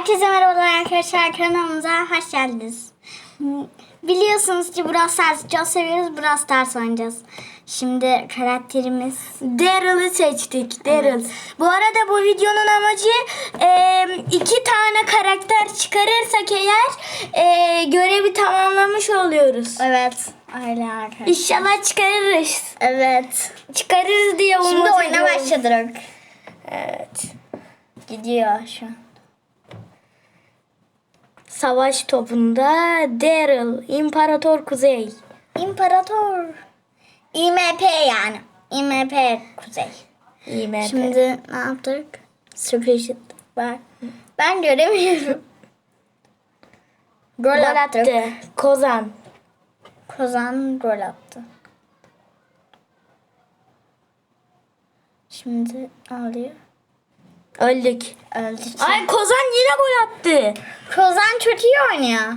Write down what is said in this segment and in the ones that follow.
Herkese merhabalar arkadaşlar kanalımıza hoş geldiniz. Biliyorsunuz ki Brawl Stars'ı çok seviyoruz. Brawl Stars oynayacağız. Şimdi karakterimiz Daryl'ı seçtik. Daryl. Bu arada bu videonun amacı e, iki tane karakter çıkarırsak eğer e, görevi tamamlamış oluyoruz. Evet öyle arkadaşlar. İnşallah çıkarırız. Evet. Çıkarırız diye umut Şimdi oyuna başladık. Evet. Gidiyor şu an. Savaş topunda Daryl, İmparator Kuzey. İmparator. IMP yani. IMP Kuzey. IMP. Şimdi ne yaptık? Sürpriz var. Ben göremiyorum. Gol, gol attık. attı. Kozan. Kozan gol attı. Şimdi alıyor. Öldük. Öldü. Ay Kozan yine gol attı. Kozan çok iyi oynuyor.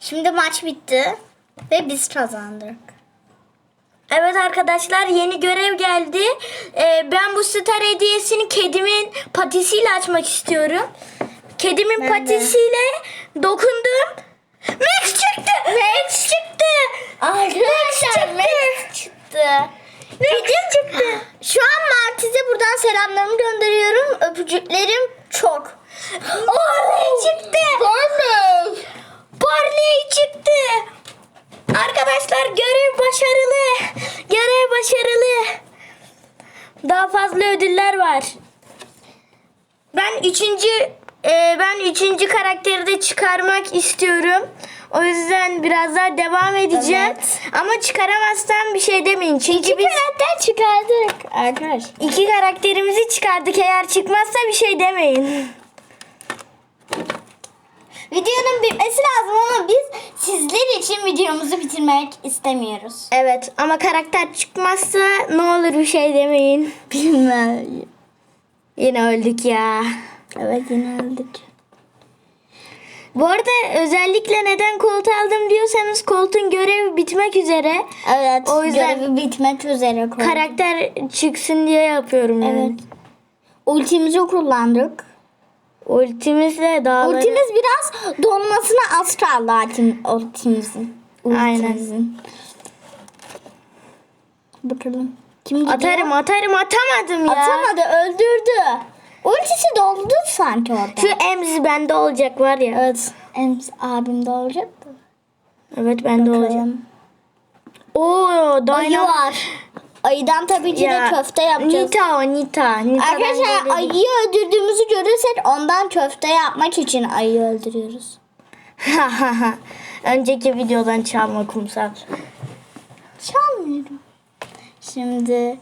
Şimdi maç bitti. Ve biz kazandık. Evet arkadaşlar yeni görev geldi. Ee, ben bu star hediyesini kedimin patisiyle açmak istiyorum. Kedimin Ben de. patisiyle dokundum. Max çıktı. Max çıktı. Arkadaşlar Max çıktı. Kedim çıktı. Martiz'e buradan selamlarımı gönderiyorum. Öpücüklerim çok. Barley çıktı. Barley. Barley çıktı. Arkadaşlar görev başarılı. Görev başarılı. Daha fazla ödüller var. Ben üçüncü e, ben üçüncü karakteri de çıkarmak istiyorum. O yüzden biraz daha devam edeceğim. Evet. Ama çıkaramazsam bir şey demeyin. Çünkü İki biz karakter çıkardık. Arkadaş. iki karakterimizi çıkardık. Eğer çıkmazsa bir şey demeyin. Videonun bitmesi lazım ama biz sizler için videomuzu bitirmek istemiyoruz. Evet ama karakter çıkmazsa ne olur bir şey demeyin. Bilmem. Yine öldük ya. Evet yine öldük. Bu arada özellikle neden kolt aldım diyorsanız koltuğun görevi bitmek üzere. Evet. O yüzden- görevi bitmek üzere koyduk. Karakter çıksın diye yapıyorum yani. Evet. Ultimizi kullandık. Ultimizle dağları... Ultimiz biraz donmasına az kaldı ultim, ultimizin. Aynen. Ultimizin. Bakalım. Kim gidiyor? Atarım atarım atamadım ya. Atamadı öldürdü. Ultisi doldu sanki orada. Şu emzi bende olacak var ya. Evet. Ems abim de olacak da. Evet bende olacak. Bakalım. Oo, Ayı Dynamo- var. Ayıdan tabii ki de köfte yapacağız. Nita o Nita. Nita Arkadaşlar ayıyı öldürdüğümüzü görürsek ondan köfte yapmak için ayıyı öldürüyoruz. Önceki videodan çalma kumsal. Çalmıyorum. Şimdi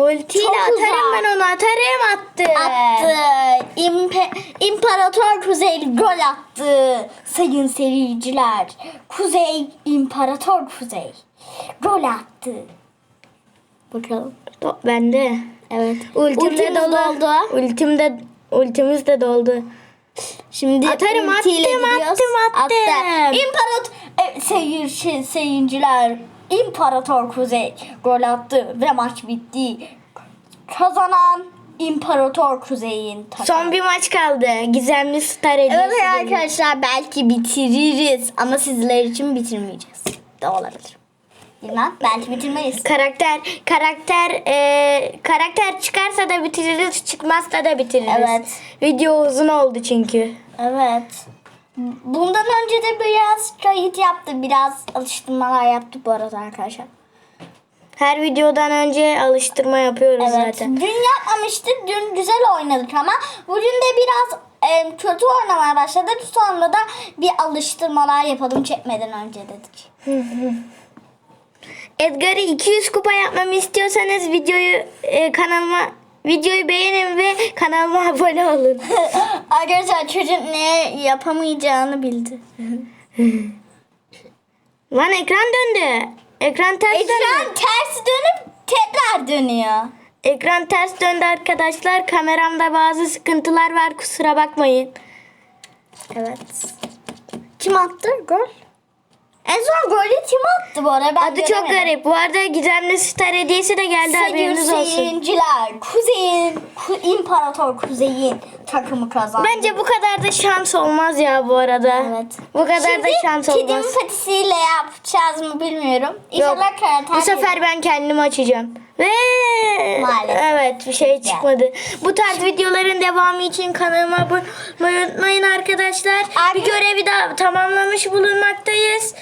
Ultiyle Çok atarım uzak. ben onu atarım attı. attı. İmpe, İmparator Kuzey gol attı. Sayın seyirciler. Kuzey İmparator Kuzey gol attı. Bakalım. Do- Bende. Evet. Ultim de doldu. doldu. Ultim de ultimiz de doldu. Şimdi Atarım, attım, attım, attım. Attı. İmparator e, seyir, şey, seyirciler İmparator Kuzey gol attı ve maç bitti. Kazanan İmparator Kuzey'in takımı. Son bir maç kaldı. Gizemli star hediyesi. Evet arkadaşlar belki bitiririz ama sizler için bitirmeyeceğiz. De olabilir. Bilmem belki bitirmeyiz. Karakter karakter e, karakter çıkarsa da bitiririz, çıkmazsa da bitiririz. Evet. Video uzun oldu çünkü. Evet. Bundan önce de biraz kayıt yaptı. Biraz alıştırmalar yaptı bu arada arkadaşlar. Her videodan önce alıştırma yapıyoruz Evet. zaten. Dün yapmamıştık. Dün güzel oynadık ama bugün de biraz e, kötü oynamaya başladık. Sonra da bir alıştırmalar yapalım çekmeden önce dedik. Edgar'ı 200 kupa yapmamı istiyorsanız videoyu e, kanalıma videoyu beğenin ve kanalıma abone olun. Arkadaşlar çocuk ne yapamayacağını bildi. Lan ekran döndü. Ekran ters Ekran döndü. ters dönüp tekrar dönüyor. Ekran ters döndü arkadaşlar. Kameramda bazı sıkıntılar var. Kusura bakmayın. Evet. Kim attı gol? En son golü kim attı bu arada? Ben Adı çok göremedim. garip. Bu arada gizemli star hediyesi de geldi Seyir haberiniz olsun. seyirciler. Kuzey'in, Ku- İmparator Kuzey'in takımı kazandı. Bence bu kadar da şans olmaz ya bu arada. Evet. Bu kadar Şimdi da şans olmaz. patisiyle yapacağız mı bilmiyorum. Yok. İnşallah karakter Bu sefer ben kendim açacağım. Ve Maalesef. evet bir şey çıkmadı. Bu tarz videoların devamı için kanalıma abone olmayı unutmayın arkadaşlar. Bir Arka- görevi daha tamamlamış bulunmaktayız.